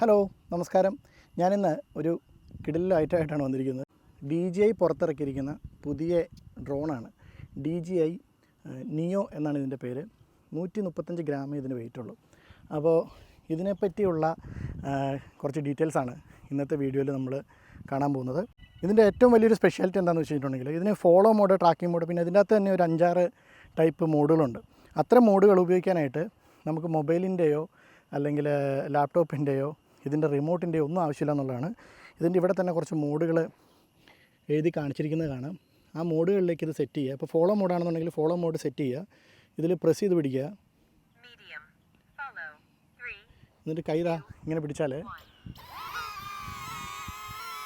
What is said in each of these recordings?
Hello നമസ്കാരം. ഞാനിന്ന് ഒരു കിടിലായിട്ടായിട്ടാണ് വന്നിരിക്കുന്നത്. ഡി ജി ഐ പുറത്തിറക്കിയിരിക്കുന്ന പുതിയ ഡ്രോണാണ്. ഡി ജി ഐ നിയോ എന്നാണ് ഇതിന്റെ പേര്. നൂറ്റി മുപ്പത്തഞ്ച് ഗ്രാമേ ഇതിന് വെയിറ്റ് ഉള്ളൂ അപ്പോൾ ഇതിനെപ്പറ്റിയുള്ള കുറച്ച് ഡീറ്റെയിൽസാണ് ഇന്നത്തെ വീഡിയോയിൽ നമ്മൾ കാണാൻ പോകുന്നത്. ഇതിന്റെ ഏറ്റവും വലിയൊരു സ്പെഷ്യാലിറ്റി എന്താണെന്ന് വെച്ചിട്ടുണ്ടെങ്കിൽ ഇതിന് ഫോളോ മോഡ് ട്രാക്കിംഗ് മോഡ് പിന്നെ ഇതിന്റെ അകത്ത് തന്നെ ഒരു അഞ്ചാറ് ടൈപ്പ് മോഡുകളുണ്ട് അത്തരം മോഡുകൾ ഉപയോഗിക്കാനായിട്ട് നമുക്ക് മൊബൈലിന്റെയോ അല്ലെങ്കിൽ ലാപ്ടോപ്പിന്റെയോ ഇതിന്റെ റിമോട്ടിന്റെ ഒന്നും ആവശ്യമില്ല എന്നുള്ളതാണ്. ഇതിന്റെ ഇവിടെ തന്നെ കുറച്ച് മോഡുകൾ എഴുതി കാണിച്ചിരിക്കുന്നത് കാണാം. ആ മോഡുകളിലേക്ക് ഇത് സെറ്റ് ചെയ്യുക. ഇപ്പോൾ ഫോളോ മോഡാണെന്നുണ്ടെങ്കിൽ ഫോളോ മോഡ് സെറ്റ് ചെയ്യുക. ഇതിൽ പ്രസ് ചെയ്ത് പിടിക്കുക. എന്നിട്ട് കൈതാ ഇങ്ങനെ പിടിച്ചാൽ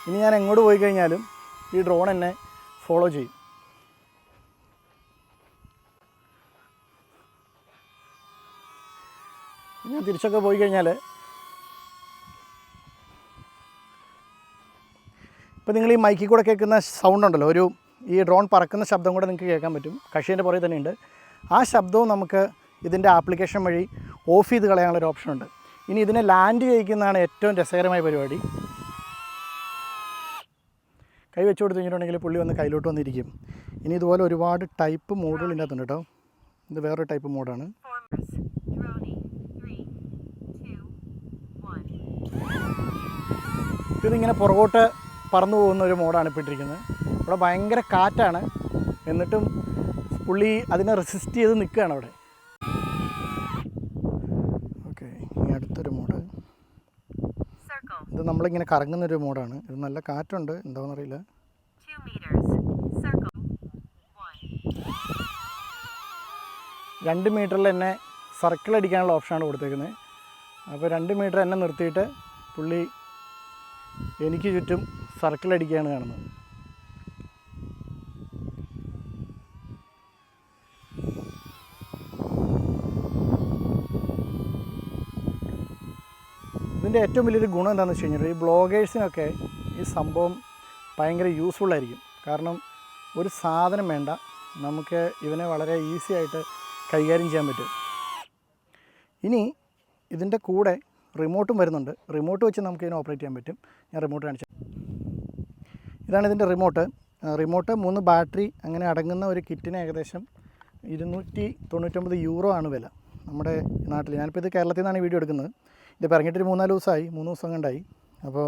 ഇനി ഞാൻ എങ്ങോട്ട് പോയി കഴിഞ്ഞാലും ഈ ഡ്രോൺ എന്നെ ഫോളോ ചെയ്യും. ഞാൻ തിരിച്ചൊക്കെ പോയി കഴിഞ്ഞാൽ ഇപ്പോൾ നിങ്ങൾ ഈ മൈക്കിൽ കൂടെ കേൾക്കുന്ന സൗണ്ട് ഉണ്ടല്ലോ ഒരു ഈ ഡ്രോൺ പറക്കുന്ന ശബ്ദം കൂടെ നിങ്ങൾക്ക് കേൾക്കാൻ പറ്റും. കഷീന്റെ പുറകെ തന്നെയുണ്ട്. ആ ശബ്ദവും നമുക്ക് ഇതിന്റെ ആപ്ലിക്കേഷൻ വഴി ഓഫ് ചെയ്ത് കളയാനുള്ള ഒരു ഓപ്ഷൻ ഉണ്ട്. ഇനി ഇതിനെ ലാൻഡ് ചെയ്യിക്കുന്നതാണ് ഏറ്റവും രസകരമായ പരിപാടി. കൈ വെച്ച് കൊടുത്ത് കഴിഞ്ഞിട്ടുണ്ടെങ്കിൽ പുള്ളി വന്ന് കയ്യിലോട്ട് വന്നിരിക്കും. ഇനി ഇതുപോലെ ഒരുപാട് ടൈപ്പ് മോഡുകൾ ഇതിന്റെ അകത്തുണ്ട് കേട്ടോ. ഇത് വേറൊരു ടൈപ്പ് മോഡാണ്. ഇതിങ്ങനെ പുറകോട്ട് പറന്നു പോകുന്ന ഒരു മോഡാണ് ഇപ്പോൾ ഇട്ടിരിക്കുന്നത് ഇവിടെ ഭയങ്കര കാറ്റാണ്. എന്നിട്ടും പുള്ളി അതിനെ റെസിസ്റ്റ് ചെയ്ത് നിൽക്കുകയാണ് അവിടെ. ഓക്കെ ഇനി അടുത്തൊരു മോഡ്. ഇത് നമ്മളിങ്ങനെ കറങ്ങുന്നൊരു മോഡാണ്. ഇത് നല്ല കാറ്റുണ്ട്. എന്താണെന്നറിയില്ല. രണ്ട് മീറ്ററിൽ എന്നെ സർക്കിൾ അടിക്കാനുള്ള ഓപ്ഷനാണ് കൊടുത്തേക്കുന്നത് അപ്പോൾ രണ്ട് മീറ്റർ എന്നെ നിർത്തിയിട്ട് പുള്ളി എനിക്ക് ചുറ്റും സർക്കിൾ അടിക്കുകയാണ് കാണുന്നത്. ഇതിന്റെ ഏറ്റവും വലിയൊരു ഗുണം എന്താണെന്ന് വെച്ച് കഴിഞ്ഞാൽ ഈ ബ്ലോഗേഴ്സിനൊക്കെ ഈ സംഭവം ഭയങ്കര ആയിരിക്കും. കാരണം ഒരു സാധനം വേണ്ട. നമുക്ക് ഇവനെ വളരെ ഈസി ആയിട്ട് കൈകാര്യം ചെയ്യാൻ പറ്റും. ഇനി ഇതിന്റെ കൂടെ റിമോട്ടും വരുന്നുണ്ട്. റിമോട്ട് വെച്ച് നമുക്ക് ഇതിനെ ഓപ്പറേറ്റ് ചെയ്യാൻ പറ്റും. ഞാൻ റിമോട്ട് കാണിച്ചു ഇതാണ് ഇതിന്റെ റിമോട്ട്. റിമോട്ട് മൂന്ന് ബാറ്ററി അങ്ങനെ അടങ്ങുന്ന ഒരു കിറ്റിന് ഏകദേശം ഇരുന്നൂറ്റി തൊണ്ണൂറ്റൊമ്പത് യൂറോ ആണ് വില നമ്മുടെ നാട്ടിൽ. ഞാനിപ്പോൾ ഇത് കേരളത്തിൽ നിന്നാണ് വീഡിയോ എടുക്കുന്നത്. ഇതിപ്പോൾ ഇറങ്ങിയിട്ടൊരു മൂന്നാൽ ദിവസമായി മൂന്ന് ദിവസം കണ്ടായി. അപ്പോൾ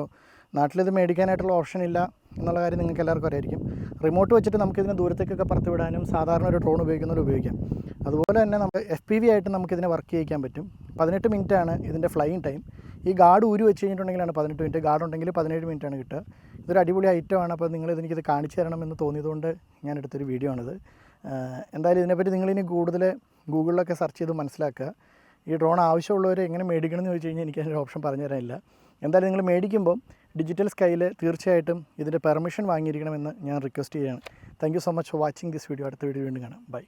നാട്ടിലിത് മേടിക്കാനായിട്ടുള്ള ഓപ്ഷൻ ഇല്ല. എന്നുള്ള കാര്യം നിങ്ങൾക്ക് എല്ലാവർക്കും അറിയായിരിക്കും. റിമോട്ട് വെച്ചിട്ട് നമുക്കിതിനെ ദൂരത്തേക്കൊക്കെ പറത്തി വിടാനും സാധാരണ ഒരു ഡ്രോൺ ഉപയോഗിക്കുന്നതിൽ ഉപയോഗിക്കാം. അതുപോലെ തന്നെ നമുക്ക് എഫ് പി വി ആയിട്ട് നമുക്കിതിനെ വർക്ക് ചെയ്യിക്കാൻ പറ്റും. പതിനെട്ട് മിനിറ്റാണ് ഇതിന്റെ ഫ്ലൈയിങ് ടൈം ഈ ഗാർഡ് ഊരി വെച്ച് കഴിഞ്ഞിട്ടുണ്ടെങ്കിലാണ് പതിനെട്ട് മിനിറ്റ് ഗാർഡ് ഉണ്ടെങ്കിൽ പതിനേഴ് മിനിറ്റാണ് കിട്ടുക. ഇതൊരു അടിപൊളി ഐറ്റം ആണ്. അപ്പോൾ നിങ്ങൾ എനിക്കിത് കാണിച്ചു തരണമെന്ന് തോന്നിയതുകൊണ്ട് ഞാൻ എടുത്തൊരു വീഡിയോ ആണിത്. എന്തായാലും ഇതിനെപ്പറ്റി നിങ്ങളിനി കൂടുതൽ ഗൂഗിളിലൊക്കെ സെർച്ച് ചെയ്ത് മനസ്സിലാക്കുക. ഈ ഡ്രോൺ ആവശ്യമുള്ളവർ എങ്ങനെ മേടിക്കണം എന്ന് ചോദിച്ചു കഴിഞ്ഞാൽ എനിക്ക് അതിന്റെ ഓപ്ഷൻ പറഞ്ഞു തരാനില്ല എന്തായാലും നിങ്ങൾ മേടിക്കുമ്പോൾ ഡിജിറ്റൽ സ്കൈയിൽ തീർച്ചയായിട്ടും ഇതിന്റെ പെർമിഷൻ വാങ്ങിയിരിക്കണമെന്ന് ഞാൻ റിക്വസ്റ്റ് ചെയ്യുകയാണ്. Thank so much for watching this video അടുത്ത വീഡിയോ വീണ്ടും കാണാം. ബൈ